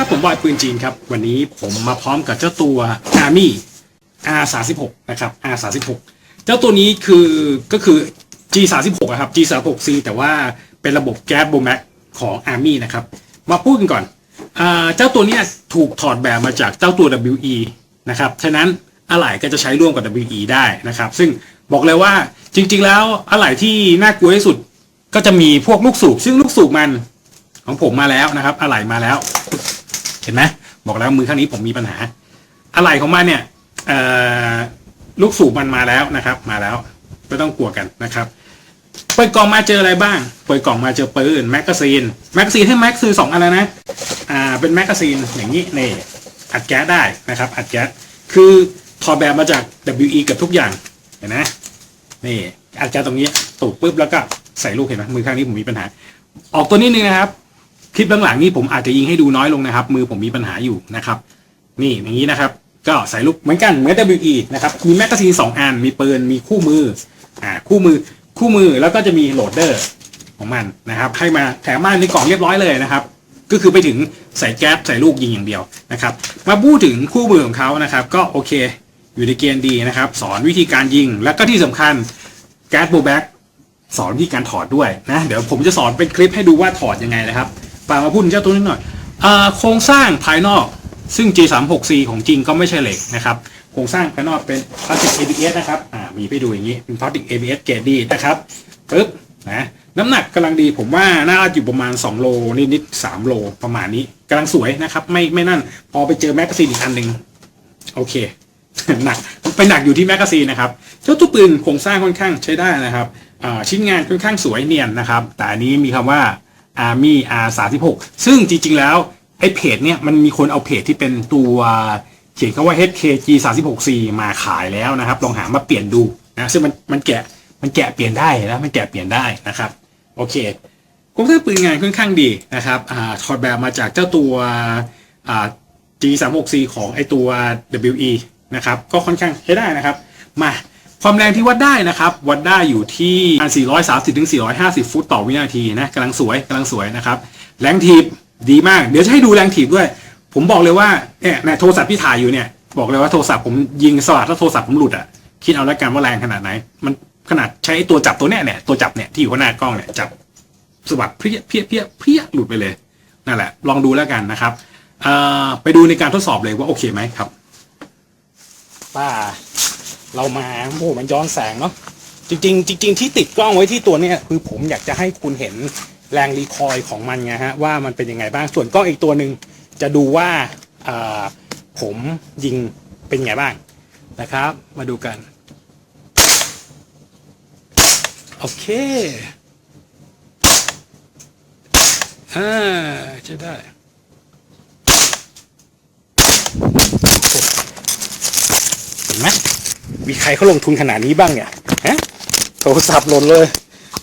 ครับผมบอยปืนจีนครับ วันนี้ผมมาพร้อมกับเจ้าตัว Army R36 นะครับ R36 เจ้าตัวนี้คือก็คือ G36 อะครับ G36C แต่ว่าเป็นระบบแก๊สโบแม็กของ Army นะครับ มาพูดกันก่อนเจ้าตัวนี้ถูกถอดแบบมาจากเจ้าตัว WE นะครับฉะนั้นอะไหล่ก็จะใช้ร่วมกับ WE ได้นะครับ ซึ่งบอกเลยว่าจริง ๆ แล้วอะไหล่ที่น่ากลัวที่สุดก็จะมีพวกลูกสูบ ซึ่งลูกสูบมันของผมมาแล้วนะครับอะไหล่มาแล้ว ห็นไหมบอกแล้วมือข้างนี้ผมมีปัญหา อะไหล่ของมันเนี่ยลูกสูบมันมาแล้วนะครับ มาแล้วไม่ต้องกลัวกันนะครับ เปิดกล่องมาเจออะไรบ้าง เปิดกล่องมาเจอปืนแมกกาซีนแมกกาซีนให้แม็กคือสองอันแล้วนะอ่าเป็นแมกกาซีนอย่างนี้นี่อัดแก๊สได้นะครับอัดแก๊สคือถอดแบบมาจาก WE เกับทุกอย่างเห็นไหมนี่อัดแก๊สตรงนี้ตูดปุ๊บแล้วก็ใส่ลูกเห็นไหมมือข้างนี้ผมมีปัญหา ออกตัวนิดนึงนะครับ คลิปหลังๆนี้ผมอาจจะยิงให้ดูน้อยลงนะครับ มือผมมีปัญหาอยู่นะครับ นี่อย่างนี้นะครับ ก็ใส่ลูกเหมือนกันเหมือน WE นะครับมีแมกกาซีนสองอันมีปืนมีคู่มืออ่าคู่มือคู่มือแล้วก็จะมีโหลดเดอร์ของมันนะครับให้มาแถมมาในกล่องเรียบร้อยเลยนะครับ ก็คือไปถึงใส่แก๊สใส่ลูกยิงอย่างเดียวนะครับ มาพูดถึงคู่มือของเขานะครับ ก็โอเค อยู่ในเกณฑ์ดีนะครับ สอนวิธีการยิง แล้วก็ที่สำคัญแก๊สโบแบ็กสอนวิธีการถอดด้วยนะ เดี๋ยวผมจะสอนเป็นคลิปให้ดูว่าถอดยังไงนะครับ ป่ามาพูดถึงเจ้าตัวนี้หน่อยโครงสร้างภายนอกซึ่ง G36C ของจริงก็ไม่ใช่เหล็กนะครับ โครงสร้างภายนอกเป็นพลาสติก ABS นะครับมีไปดูอย่างนี้เป็นพลาสติก ABS เกรดดีนะครับปึ๊บนะน้ำหนักกำลังดีผมว่าน่าจะอยู่ประมาณ 2 โลนิดๆ3โลประมาณนี้กำลังสวยนะครับ ไม่ไม่นั่น พอไปเจอแมกกาซีนอีกอันหนึ่งโอเค หนักไปหนักอยู่ที่แมกกาซีนนะครับเจ้าตัวปืนโครงสร้างค่อนข้างใช้ได้นะครับชิ้นงานค่อนข้างสวยเนียนนะครับ แต่อันนี้มีคำว่า Army R36 ซึ่งจริง ๆ แล้วไอ้เพจเนี่ยมันมีคนเอาเพจที่เป็นตัวเขียนคำว่า HKG 36C มาขายแล้วนะครับ ลองหามาเปลี่ยนดูนะซึ่งมันมันแกะมันแกะเปลี่ยนได้นะมันแกะเปลี่ยนได้นะครับโอเคโครงสร้างปืนงานค่อนข้างดีนะครับอ่าถอดแบบมาจากเจ้าตัวอ่า G36C ของไอตัว WE นะครับก็ค่อนข้างใช้ได้นะครับ มา ความแรงที่วัดได้นะครับ วัดได้อยู่ที่430ถึง450 ฟุตต่อวินาทีนะกำลังสวยกำลังสวยนะครับแรงถีบดีมาก เดี๋ยวจะให้ดูแรงถีบด้วย ผมบอกเลยว่าเนี่ยในโทรศัพท์ที่ถ่ายอยู่เนี่ย บอกเลยว่าโทรศัพท์ผมยิงสลัดถ้าโทรศัพท์ผมหลุดอะคิดเอาแล้วกันว่าแรงขนาดไหน มันขนาดใช้ตัวจับตัวเนี้ยเนี่ยตัวจับเนี่ยที่อยู่ข้างหน้ากล้องเนี่ยจับสะบัดเพี้ยเพี้ยเพี้ยเพี้ยหลุดไปเลยนั่นแหละ ลองดูแล้วกันนะครับอ่อไปดูในการทดสอบเลยว่าโอเคไหมครับป้า เรามาโอ้โหมันย้อนแสงเนาะจริงๆจริง ๆ ที่ติดกล้องไว้ที่ตัวเนี้ยคือผมอยากจะให้คุณเห็นแรงรีคอยล์ของมันไงฮะว่ามันเป็นยังไงบ้างส่วนกล้องอีกตัวหนึ่งจะดูว่าอ่าผมยิงเป็นไงบ้างนะครับ มาดูกัน โอเคอ่าจะได้เห็นไหม มีใครเขาลงทุนขนาดนี้บ้างเนี่ยฮะโทรศัพท์หล่นเลย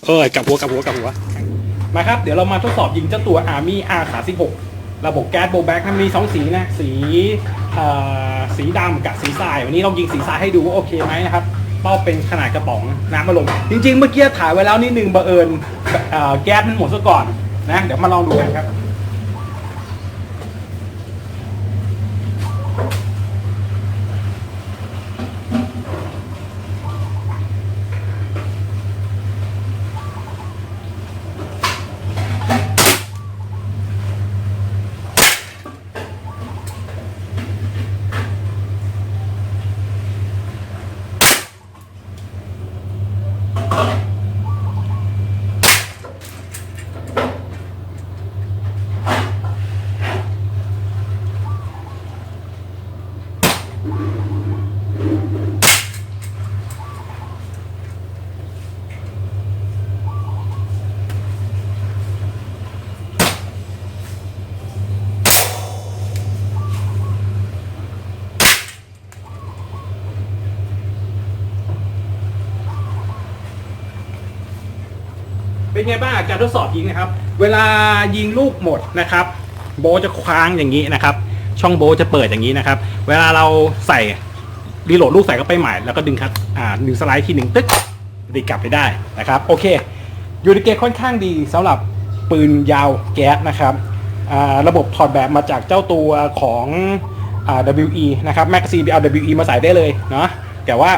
เออกลับหัวกลับหัวกลับหัวมาครับ เดี๋ยวเรามาทดสอบยิงเจ้าตัว Army R36 ระบบแก๊สโบแบ็กมีสองสีนะ สีอ่อสีดำกับสีทราย วันนี้เรายิงสีทรายให้ดูว่าโอเคไหมนะครับเป้าเป็นขนาดกระป๋องน้ำมาลมจริง ๆ เมื่อกี้ถ่ายไว้แล้วนิดนึงบังเอิญเอ่อแก๊สมันหมดซะก่อนนะ เดี๋ยวมาลองดูกันครับ เป็นไงบ้างการทดสอบยิงนะครับ เวลายิงลูกหมดนะครับ โบจะคว้างอย่างนี้นะครับ ช่องโบจะเปิดอย่างนี้นะครับ เวลาเราใส่รีโหลดลูกใส่เข้าไปใหม่แล้วก็ดึงคัดอ่าดึงสไลด์ทีหนึ่งตึ๊กดีกลับไปได้นะครับ โอเคยูนิเกตค่อนข้างดีสำหรับปืนยาวแก๊สนะครับอ่าระบบถอดแบบมาจากเจ้าตัวของอ่า WE นะครับแม็กซีเอา WE มาใส่ได้เลยเนาะแต่ว่า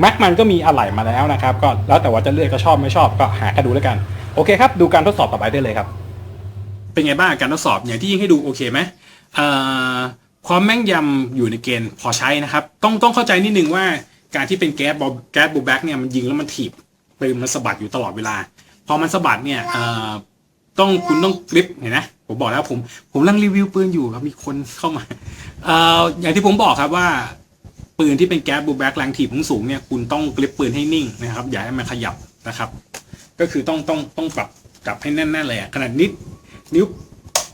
แม็กมันก็มีอะไหล่มาแล้วนะครับ ก็แล้วแต่ว่าจะเลือกก็ชอบไม่ชอบก็หากันดูแล้วกัน โอเคครับ ดูการทดสอบต่อไปได้เลยครับ เป็นไงบ้างการทดสอบอย่างที่ยิงให้ดูโอเคไหมความแม่นยำอยู่ในเกณฑ์พอใช้นะครับ ต้องต้องเข้าใจนิดนึงว่าการที่เป็นแก๊สบอลแก๊สบูแบ็กเนี่ยมันยิงแล้วมันถีบปืนมันสะบัดอยู่ตลอดเวลา พอมันสะบัดเนี่ยต้องคุณต้องกริปเห็นไหมผมบอกแล้วผมผมกำลังรีวิวปืนอยู่ครับมีคนเข้ามาออย่างที่ผมบอกครับว่า ปืนที่เป็นแก๊สบูแบ็กแรงถีบสูงเนี่ยคุณต้องกริปปืนให้นิ่งนะครับอย่าให้มันขยับนะครับ ก็คือต้องต้องต้องปรับจับให้แน่นๆเลยขนาดนิดนิ้ว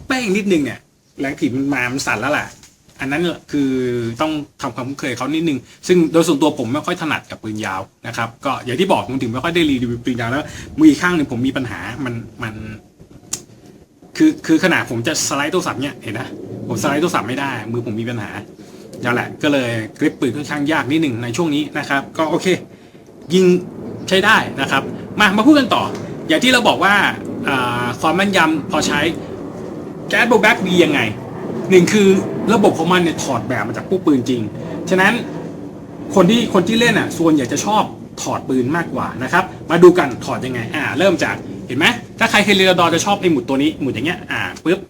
แป้งนิดนึงเนี่ยแรงถีบมันมามันสั่นแล้วแหละอันนั้นคือต้องทำความคุ้นเคยเขานิดนึง ซึ่งโดยส่วนตัวผมไม่ค่อยถนัดกับปืนยาวนะครับ ก็อย่างที่บอกผมถึงไม่ค่อยได้รีวิวปืนยาวแล้วมืออีกข้างหนึ่งผมมีปัญหามันมันคือคือขนาดผมจะสไลด์โทรศัพท์เนี่ยเห็นนะผมสไลด์โทรศัพท์ไม่ได้ มือผมมีปัญหา นั่นแหละก็เลยกริปปืนค่อนข้างยากนิดหนึ่งในช่วงนี้นะครับ ก็โอเค ยิงใช้ได้นะครับ มามาพูดกันต่อ อย่างที่เราบอกว่าความแม่นยำพอใช้แก๊สโบแบ็กดียังไงหนึ่งคือระบบของมันเนี่ยถอดแบบมาจากพวกปืนจริง ฉะนั้นคนที่คนที่เล่นอะส่วนใหญ่จะชอบถอดปืนมากกว่านะครับ มาดูกันถอดยังไง อ่า เริ่มจากเห็นไหมถ้าใครเคยเรียนดอจะชอบไอ้หมุดตัวนี้หมุดอย่างเงี้ยอ่าปุ๊บ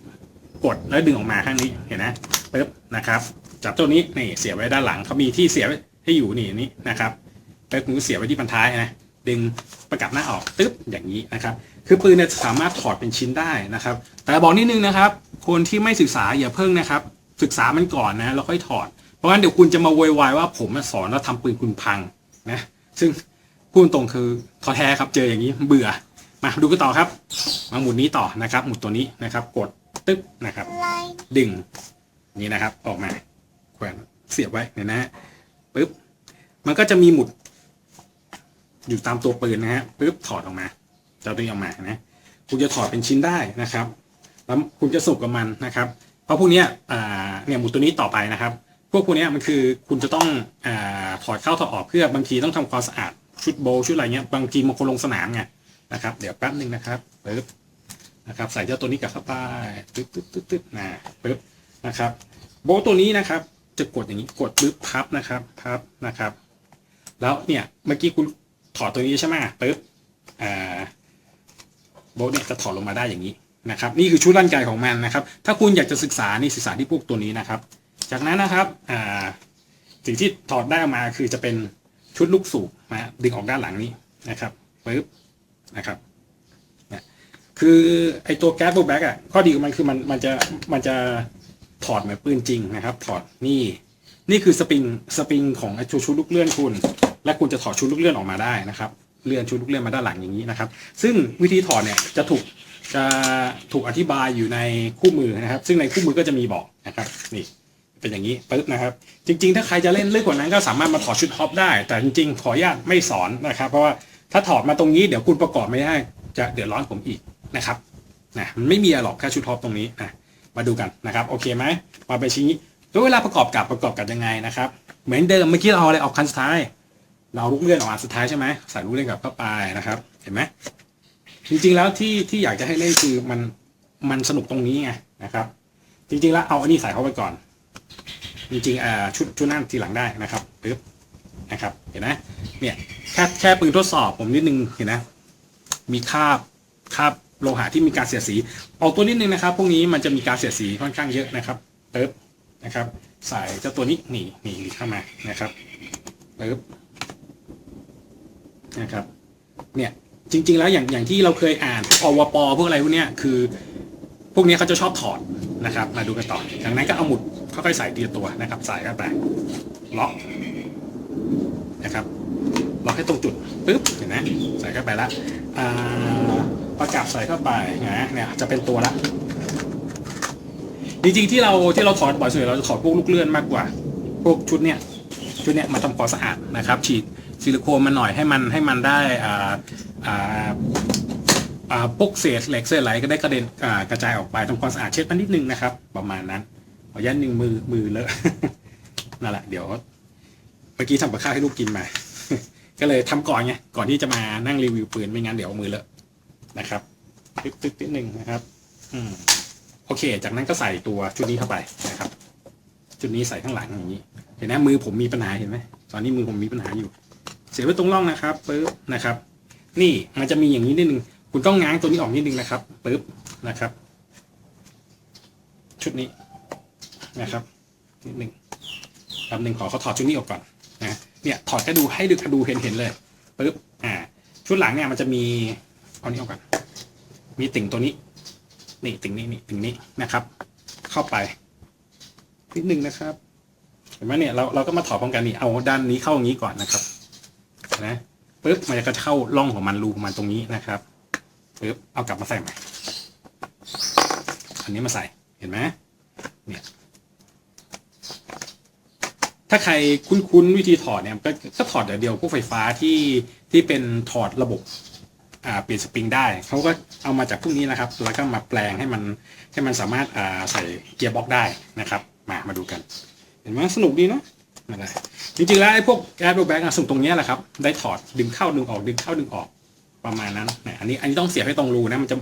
กดแล้วดึงออกมาข้างนี้เห็นนะปุ๊บนะครับ จับตัวนี้นี่เสียบไว้ด้านหลังเขามีที่เสียบให้อยู่นี่นี่นะครับแล้วคุณเสียบไว้ที่พันท้ายนะดึงประกับหน้าออกตึ๊บอย่างนี้นะครับ คือปืนเนี่ยสามารถถอดเป็นชิ้นได้นะครับ แต่บอกนิดนึงนะครับ คนที่ไม่ศึกษาอย่าเพิ่งนะครับ ศึกษามันก่อนนะแล้วค่อยถอด เพราะงั้นเดี๋ยวคุณจะมาโวยวายว่าผมมาสอนแล้วทำปืนคุณพังนะซึ่งพูดตรงคือท้อแท้ครับเจออย่างนี้เบื่อมาดูกันต่อครับ มาหมุดนี้ต่อนะครับ หมุดตัวนี้นะครับ กดตึ๊บนะครับ ดึงนี่นะครับออกมา แขวนเสียบไว้เนี่ยนะฮะปึ๊บมันก็จะมีหมุด อยู่ตามตัวปืนนะฮะปึ๊บถอดออกมาจะเอาตัวนี้ออกมานะคุณจะถอดเป็นชิ้นได้นะครับ แล้วคุณจะสุกกับมันนะครับ เพราะพวกเนี้ยเนี่ยหมุดตัวนี้ต่อไปนะครับ พวกพวกเนี้ยมันคือคุณจะต้องอถอดเข้าถอดออกเพื่อบางทีต้องทำความสะอาดชุดโบชุดอะไรเงี้ยบางทีบางคนลงสนามไงนะครับ เดี๋ยวแป๊บหนึ่งนะครับปึ๊บนะครับ ใส่เจ้าตัวนี้กลับเข้าไปตึ๊บตึ๊บตึ๊บตึ๊บนะปึ๊บนะครับ โบตัวนี้นะครับ จะกดอย่างนี้กดปึ๊บพับนะครับพับนะครับ แล้วเนี่ยเมื่อกี้คุณถอดตัวนี้ใช่ไหมปึ๊บอ่าโบทเนี่ยจะถอดลงมาได้อย่างนี้นะครับนี่คือชุดร่างกายของมันนะครับ ถ้าคุณอยากจะศึกษานี่ศึกษาที่พวกตัวนี้นะครับ จากนั้นนะครับอ่าสิ่งที่ถอดได้ออกมาคือจะเป็นชุดลูกสูบมาดึงออกด้านหลังนี้นะครับปึ๊บนะครับคือไอตัวแก๊สโบแบ็กอะข้อดีของมันคือมันมันจะมันจะ ถอดเหมือนปืนจริงนะครับ ถอดนี่นี่คือสปริงสปริงของชุดชุดลูกเลื่อนคุณ และคุณจะถอดชุดลูกเลื่อนออกมาได้นะครับเลื่อนชุดลูกเลื่อนมาด้านหลังอย่างนี้นะครับ ซึ่งวิธีถอดเนี่ยจะถูกจะถูกอธิบายอยู่ในคู่มือนะครับ ซึ่งในคู่มือก็จะมีบอกนะครับนี่เป็นอย่างนี้ปึ๊บนะครับ จริง ๆ ถ้าใครจะเล่นเรื่องกว่านั้นก็สามารถมาถอดชุดท็อปได้ แต่จริงๆ ขออนุญาตไม่สอนนะครับ เพราะว่าถ้าถอดมาตรงนี้เดี๋ยวคุณประกอบไม่ได้จะเดือดร้อนผมอีกนะครับนะมันไม่มีอะไหรอกแค่ชุดท็อปตรงนี้นะ มาดูกันนะครับโอเคไหมมาไปชี้แล้วเวลาประกอบกับประกอบกับยังไงนะครับ เหมือนเดิมเมื่อกี้เราเอาอะไรออกคันสุดท้าย เราลูกเลื่อนออกอันสุดท้ายใช่ไหมใส่ลูกเลื่อนกลับเข้าไปนะครับ เห็นไหมจริงๆแล้วที่ที่อยากจะให้เล่นคือมันมันสนุกตรงนี้ไงนะครับ จริงๆแล้วเอาอันนี้ใส่เข้าไปก่อน จริงๆอ่าชุดชุดนั่นทีหลังได้นะครับปึ๊บนะครับ เห็นไหมเนี่ยแค่แค่ปืนทดสอบผมนิดนึงเห็นนะมีคาบคาบ โลหะที่มีการเสียดสี ออกตัวนิดนึงนะครับ พวกนี้มันจะมีการเสียดสีค่อนข้างเยอะนะครับปึ๊บนะครับใส่เจ้าตัวนี้นี่นี่หลีเข้ามานะครับปึ๊บนะครับ เนี่ยจริง ๆ แล้วอย่างอย่างที่เราเคยอ่านอวปพวกอะไรพวกเนี้ยคือ พวกนี้เขาจะชอบถอดนะครับ มาดูกันต่อจากนั้นก็เอาหมุดค่อยๆใส่ทีตัวนะครับใส่เข้าไปล็อกนะครับล็อกให้ตรงจุดปึ๊บเห็นไหมใส่เข้าไปแล้วอ่า ประกับใส่เข้าไปนะเนี่ยจะเป็นตัวละจริงๆที่เราที่เราถอดบ่อยส่วนใหญ่เราจะถอดพวกลูกเลื่อนมากกว่า พวกชุดเนี่ยชุดเนี่ยมาทำความสะอาดนะครับ ฉีดซิลิโคนมาหน่อยให้มันให้มันได้อ่าอ่าอ่าพวกเศษเหล็กเศษอะไรก็ได้กระเด็นอ่ากระจายออกไปทำความสะอาดเช็ดมันนิดนึงนะครับ ประมาณนั้นขออนุญาตหนึ่งมือมือเลอะนั่นแหละเดี๋ยวเมื่อกี้ทำกับข้าวให้ลูกกินมา ก็เลยทำก่อนไงก่อนที่จะมานั่งรีวิวปืนไม่งั้นเดี๋ยวมือเลอะ นะครับตึ๊ดตึ๊ดนิดหนึ่งนะครับอืมโอเค จากนั้นก็ใส่ตัวชุดนี้เข้าไปนะครับ ชุดนี้ใส่ข้างหลังอย่างนี้ เห็นไหมมือผมมีปัญหาเห็นไหมตอนนี้มือผมมีปัญหาอยู่ เสียไว้ตรงร่องนะครับปึ๊บนะครับ นี่มันจะมีอย่างนี้นิดนึงคุณต้องง้างตัวนี้ออกนิดนึงนะครับปึ๊บนะครับ ชุดนี้นะครับนิดหนึ่งแป๊บหนึ่งขอเขาถอดชุดนี้ออกก่อนนะเนี่ยถอดก็ดูให้ดูดูเห็นเห็นเลยปึ๊บอ่าชุดหลังเนี่ยมันจะมี เอานี้ออกก่อนมีติ่งตัวนี้ นี่ติ่งนี้นี่ติ่งนี้นะครับ เข้าไปนิดนึงนะครับ เห็นไหมเนี่ยเราเราก็มาถอดพร้อมกันนี่เอาด้านนี้เข้าอย่างนี้ก่อนนะครับนะปึ๊บมันจะเข้าร่องของมันรูของมันตรงนี้นะครับปึ๊บเอากลับมาใส่ใหม่อันนี้มาใส่เห็นไหมเนี่ยถ้าใครคุ้นๆวิธีถอดเนี่ยก็ถอดเดี๋ยวเดียวพวกไฟฟ้าที่ที่เป็นถอดระบบ เปลี่ยนสปริงได้เขาก็เอามาจากพวกนี้นะครับ แล้วก็มาแปลงให้มันให้มันสามารถใส่เกียร์บล็อกได้นะครับมามาดูกัน เห็นไหมสนุกดีเนาะอะไรจริงๆแล้วไอ้พวกแอร์โรแบ็กสนุกตรงนี้แหละครับ ได้ถอดดึงเข้าดึงออกดึงเข้าดึงออกประมาณนั้นนะอันนี้อันนี้ต้องเสียบให้ตรงรูนะมันจะ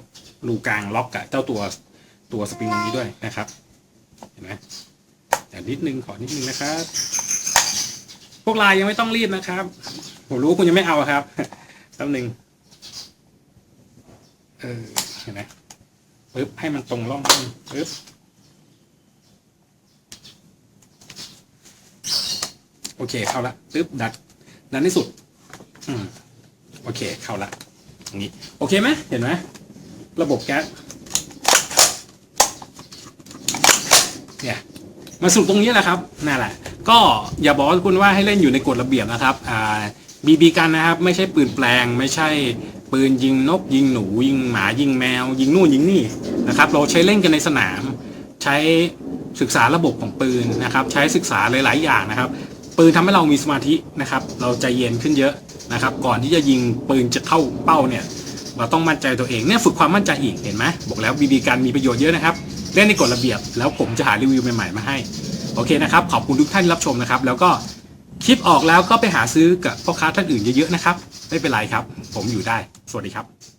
รูกลางล็อกกับเจ้าตัวตัวสปริงตรงนี้ด้วยนะครับเห็นไหมแต่นิดนึงขอนิดนึงนะครับ พวกลายยังไม่ต้องรีบนะครับ ผมรู้คุณยังไม่เอาครับแป๊บหนึง เออเห็นไหมปึ๊บให้มันตรงร่องปึ๊บโอเคเข้าละปึ๊บดัดดันที่สุด อืมโอเคเข้าละอย่างนี้ โอเคไหมเห็นไหมระบบแก๊สเนี่ยมาสรุปตรงนี้แหละครับนั่นแหละก็อย่าบอกคุณว่าให้เล่นอยู่ในกฎระเบียบนะครับอ่า บีบีกันนะครับ ไม่ใช่ปืนแปลง ไม่ใช่ปืนยิงนก ยิงหนู ยิงหมายิงแมว ยิงนู่นยิงนี่นะครับ เราใช้เล่นกันในสนาม ใช้ศึกษาระบบของปืนนะครับ ใช้ศึกษาหลาย ๆ อย่างนะครับ ปืนทำให้เรามีสมาธินะครับ เราใจเย็นขึ้นเยอะนะครับ ก่อนที่จะยิงปืนจะเข้าเป้าเนี่ย เราต้องมั่นใจตัวเองเนี่ยฝึกความมั่นใจอีกเห็นไหมบอกแล้วบีบีกันมีประโยชน์เยอะนะครับเล่นในกฎระเบียบ แล้วผมจะหารีวิวใหม่ๆมาให้โอเคนะครับขอบคุณทุกท่านที่รับชมนะครับ แล้วก็ คลิปออกแล้วก็ไปหาซื้อกับพ่อค้าท่านอื่นเยอะๆนะครับ ไม่เป็นไรครับ ผมอยู่ได้ สวัสดีครับ